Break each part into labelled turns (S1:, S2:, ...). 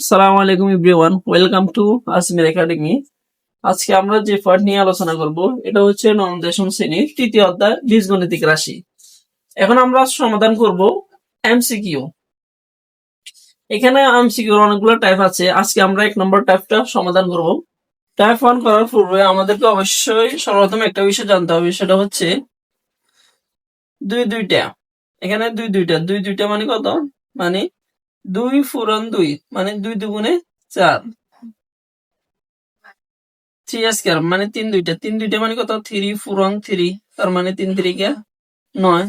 S1: আসসালামু আলাইকুম everyone, welcome to Asmir academy. আজকে আমরা যে পার্ট নিয়ে আলোচনা করব, এটা হচ্ছে নবম, দশম শ্রেণির তৃতীয় অধ্যায়, বীজগণিতিক রাশি। এখন আমরা সমাধান করব এমসিকিউ এখানে এমসিকিউর অনেকগুলো টাইপ আছে। আজকে আমরা এক নম্বর টাইপটা সমাধান করব। টাইপ ওয়ান করার পূর্বে আমাদেরকে অবশ্যই সর্বপ্রথম একটা বিষয় জানতে হবে, সেটা হচ্ছে দুই দুইটা। এখানে দুই দুইটা দুই দুইটা মানে কত? মানে দুই ফুরন দুই মানে দুই দুগুণে চার। থ্রি স্কোয়ার মানে তিন দুইটা। তিন দুইটা মানে কত? থ্রি ফুরন থ্রি, তার মানে তিন থ্রিকে নয়।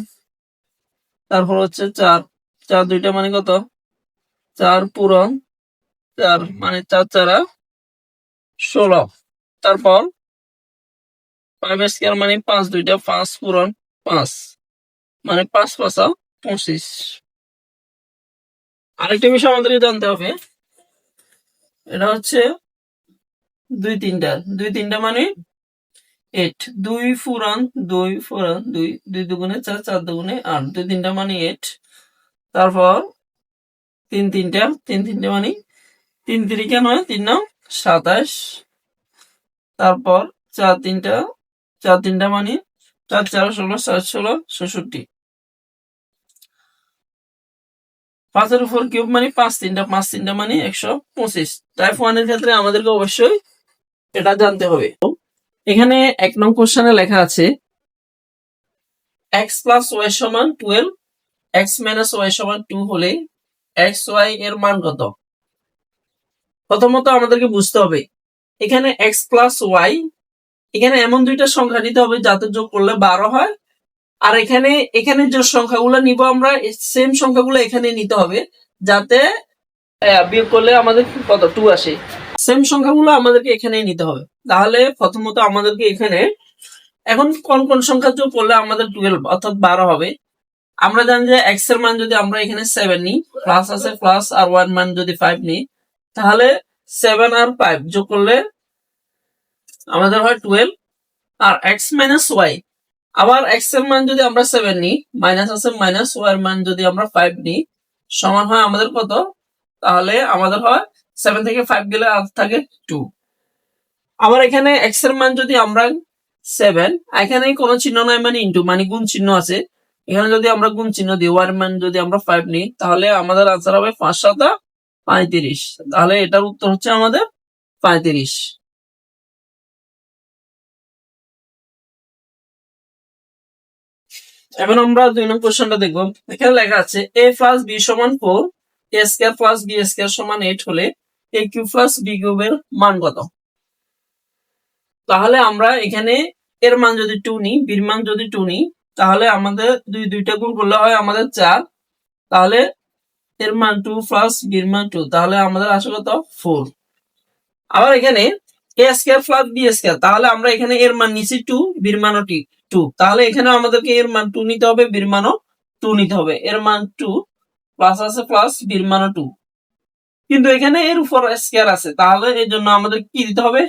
S1: তারপর হচ্ছে চার। চার দুইটা মানে কত? চার পূরণ চার মানে চার চারা ষোলো। তারপর ফাইভ স্কোয়ার মানে পাঁচ দুইটা, পাঁচ পূরণ পাঁচ মানে পাঁচ পাঁচা পঁচিশ। আরেকটা বিষয় আমাদেরকে জানতে হবে। এটা হচ্ছে দুই তিনটা। দুই তিনটা মানে এট দুই ফুরান দুই ফুরান, দুই দুই দুগুণে চার চার দুগুণে আট। দুই তিনটা মানে এট তারপর তিন তিনটা। তিন তিনটা মানে তিন তিরিকা নয়, তিন নাম সাতাশ। তারপর চার তিনটা চার তিনটা মানে চার চার ষোলো, সাত ষোলো, ষষট্টি। পাঁচের উপর কিউব মানে পাঁচ, তিনটা পাঁচ, তিনটা মানে একশো পঁচিশ। টাইপ ওয়ানের ক্ষেত্রে আমাদেরকে অবশ্যই এটা জানতে হবে। এখানে এক নং কোশ্চেনে লেখা আছে এক্স প্লাস ওয়াই সমান টুয়েলভ এক্স মাইনাস ওয়াই সমান টু হলে এক্স ওয়াই এর মান কত? প্রথমত আমাদেরকে বুঝতে হবে, এখানে এক্স প্লাস ওয়াই এখানে এমন দুইটা সংখ্যা নিতে হবে যাতে যোগ করলে বারো হয় আর এখানে এখানে যে সংখ্যাগুলো নিব আমরা সেম সংখ্যাগুলো এখানে নিতে হবে, যাতে বিয়োগ করলে আমাদের কত? টু আসে। সেম সংখ্যাগুলো আমাদেরকে এখানে নিতে হবে। তাহলে প্রথমত আমাদেরকে এখানে, এখন কোন কোন সংখ্যা যোগ করলে আমাদের টুয়েলভ অর্থাৎ বারো হবে? আমরা জানি যে এক্সের মান যদি আমরা এখানে সেভেন নিই প্লাস আছে প্লাস আর ওয়ান মান যদি ফাইভ নিই, তাহলে সেভেন আর ফাইভ যোগ করলে আমাদের হয় টুয়েলভ আর এক্স মাইনাস ওয়াই আবার এক্সের মান যদি আমরা সেভেন নিই মাইনাস আছে মাইনাস ওয়াই এর মান যদি আমরা ফাইভ নিই, সমান হয় আমাদের কত? তাহলে আমাদের হয় সেভেন থেকে ফাইভ গেলে থাকে টু আবার এখানে এক্সের মান যদি আমরা সেভেন এখানে কোনো চিহ্ন নাই মানে ইন্টু মানে গুণ চিহ্ন আছে। এখানে যদি আমরা গুণ চিহ্ন দিই ওয়ার মান যদি আমরা ফাইভ নিই, তাহলে আমাদের আনসার হবে পাঁচ সাতা পঁয়ত্রিশ। তাহলে এটার উত্তর হচ্ছে আমাদের পঁয়ত্রিশ। এখন আমরা দুই নম্বর কোশ্চেনটা দেখব। এখানে লেখা আছে এ প্লাস বি সমান four a square plus b square সমান এইট হলে এ কিউব প্লাস বি কিউবের মান কত? তাহলে আমরা এখানে এর মান যদি টু নিই বির মান যদি টু নিই, তাহলে আমাদের দুই, দুইটা গুণ করলে হয় আমাদের চার। তাহলে এর মান টু প্লাস বির মান টু তাহলে আমাদের আসে কত? ফোর আবার এখানে a square plus b square তাহলে আমরা এখানে এর মান নিচ্ছি টু বির মানও টু তাহলে এখানে আমাদেরকে এর মান টু নিতে হবে বির মানও টু নিতে হবে। এর মান টু প্লাস আছে প্লাস বির মানও টু কিন্তু এখানে এর উপর স্কোয়ার আছে, তাহলে এর জন্য আমাদের কি দিতে হবে?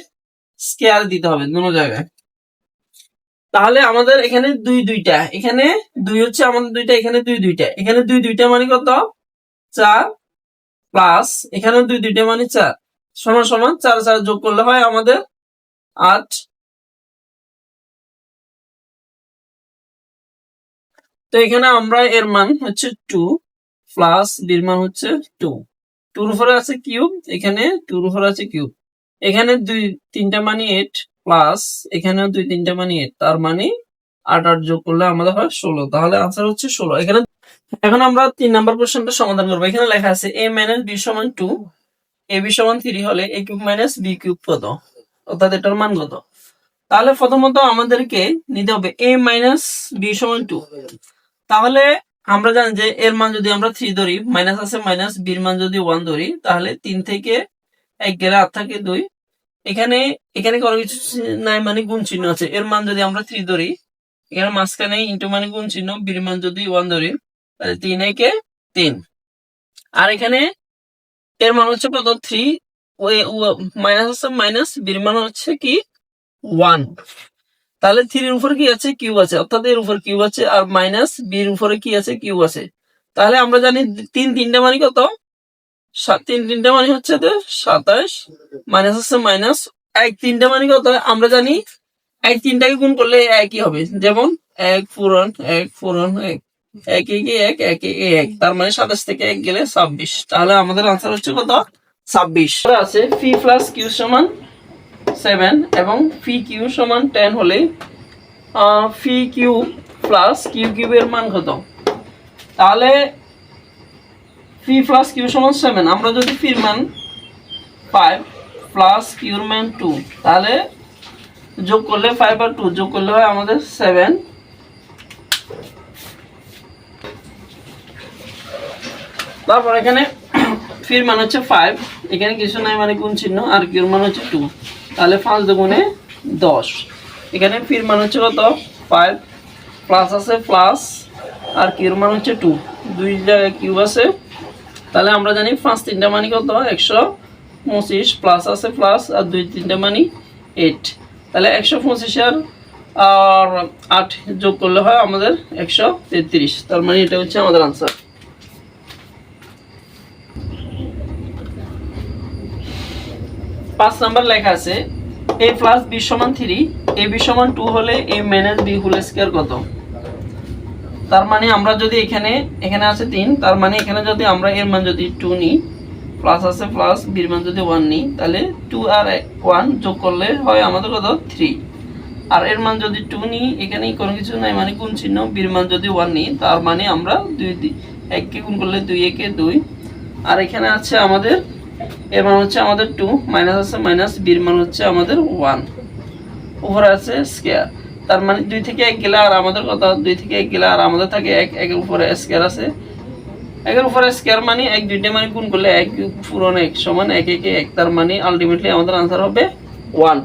S1: স্কোয়ার দিতে হবে দুনো জায়গায়। তাহলে আমাদের এখানে দুই দুইটা, এখানে দুই হচ্ছে আমাদের দুইটা, এখানে দুই দুইটা। এখানে দুই দুইটা মানে কত? চার প্লাস এখানে দুই দুইটা মানে চার। সমান সমান চার চার যোগ করলে হয় আমাদের আট। তো এখানে আমরা এর মান হচ্ছে টু প্লাস বির মান হচ্ছে টু টুর উপরে আছে কিউব এখানে টুর উপরে আছে কিউব এখানে দুই, তিনটা মানি এইট প্লাস এখানেও দুই, তিনটা মানি এইট তার মানে আট আট যোগ করলে আমাদের হয় ষোলো। তাহলে আনসার হচ্ছে ষোলো। এখানে এখন আমরা তিন নাম্বার কোশ্চেনটা সমাধান করব। এখানে লেখা আছে এ মাইনাস বি সমান টু এ বি সমান থ্রি হলে a cube minus b cube কত? অর্থাৎ এটার মান কত? তাহলে প্রথমত আমাদেরকে নিতে হবে এ মাইনাস বি সমান টু তাহলে আমরা জানি যে এর মান যদি আমরা থ্রি ধরি মাইনাস আছে মাইনাস বির মান যদি ওয়ান ধরি, তাহলে তিন থেকে এক গেলে আট থাকে দুই। এখানে এখানে কোনো কিছু নাই মানে গুণ চিহ্ন আছে। এর মান যদি আমরা থ্রি ধরি এখানে মাঝখানে ইন্টু মানে গুণ চিহ্ন বির মান যদি ওয়ান ধরি, তাহলে তিন একে তিন। আর এখানে এর মান হচ্ছে কত? থ্রি মাইনাস আছে মাইনাস বির মান হচ্ছে কি? ওয়ান তাহলে থ্রির উপর কি আছে? কিউ আছে। অর্থাৎ এর উপর কিউ আছে আর মাইনাস বির উপরে কি আছে? কিউ আছে। তাহলে আমরা জানি তিন তিনটা মানে কত? তিন তিনটা মানে হচ্ছে তো সাতাশ মাইনাস আছে মাইনাস এক তিনটা মানে কত? আমরা জানি এক তিনটাকে গুণ করলে একই হবে। যেমন এক পূরণ এক পূরণ, এক। এক, একে, এক এক, একে। তার মানে সাতাশ থেকে এক গেলে ছাব্বিশ। তাহলে আমাদের আনসার হচ্ছে কত? ছাব্বিশ। আছে ফি প্লাস কিউ সমান সেভেন এবং ফি কিউ সমান টেন হলে ফি কিউ প্লাস কিউ কিউবের মান কত? তাহলে ফি প্লাস কিউ সমান সেভেন আমরা যদি ফির মান ফাইভ প্লাস কিউর মান টু তাহলে যোগ করলে ফাইভ আর টু যোগ করলে হয় আমাদের সেভেন তারপর এখানে ফির মান হচ্ছে ফাইভ এখানে কিছু নাই মানে কোন চিহ্ন? আর কিউর মান হচ্ছে টু তাহলে পাঁচ দুগুণে দশ। এখানে ফির মান হচ্ছে কত? ফাইভ প্লাস আছে প্লাস আর কিউর মান হচ্ছে টু দুই জায়গায় কিউব আছে। তাহলে আমরা জানি পাঁচ তিনটা মানি কত? একশো পঁচিশ। প্লাস আছে প্লাস আর দুই তিনটা মানি এইট তাহলে একশো পঁচিশ আর আর আট যোগ করলে হয় আমাদের একশো তেত্রিশ। তার মানে এটা হচ্ছে আমাদের আনসার পাঁচ নাম্বার লেখা আছে এ প্লাস বি সমান থ্রি এ বি সমান টু হলে a minus b whole square কত? তার মানে আমরা যদি এখানে এখানে আছে তিন, তার মানে এখানে যদি আমরা এর মান যদি টু নিই প্লাস আছে প্লাস বির মান যদি ওয়ান নিই, তাহলে টু আর ওয়ান যোগ করলে হয় আমাদের কত? থ্রি আর এর মান যদি টু নিই এখানে কোনো কিছু নাই মানে কোন চিহ্ন বির মান যদি ওয়ান নিই, তার মানে আমরা দুই এককে গুণ করলে দুই, একে দুই। আর এখানে আছে আমাদের এর মান হচ্ছে আমাদের টু মাইনাস আছে মাইনাস বির মান হচ্ছে আমাদের ওয়ান উপরে আছে স্কেয়ার তার মানে দুই থেকে এক গেলে আর আমাদের কথা দুই থেকে এক গেলে আর আমাদের থাকে এক, একের উপরে স্কেয়ার আছে। একের উপরে স্কেয়ার মানে এক, দুইটা মানে গুণ করলে এক পুরোনো এক, সমান এক, একে এক, তার মানে আলটিমেটলি আমাদের আনসার হবে ওয়ান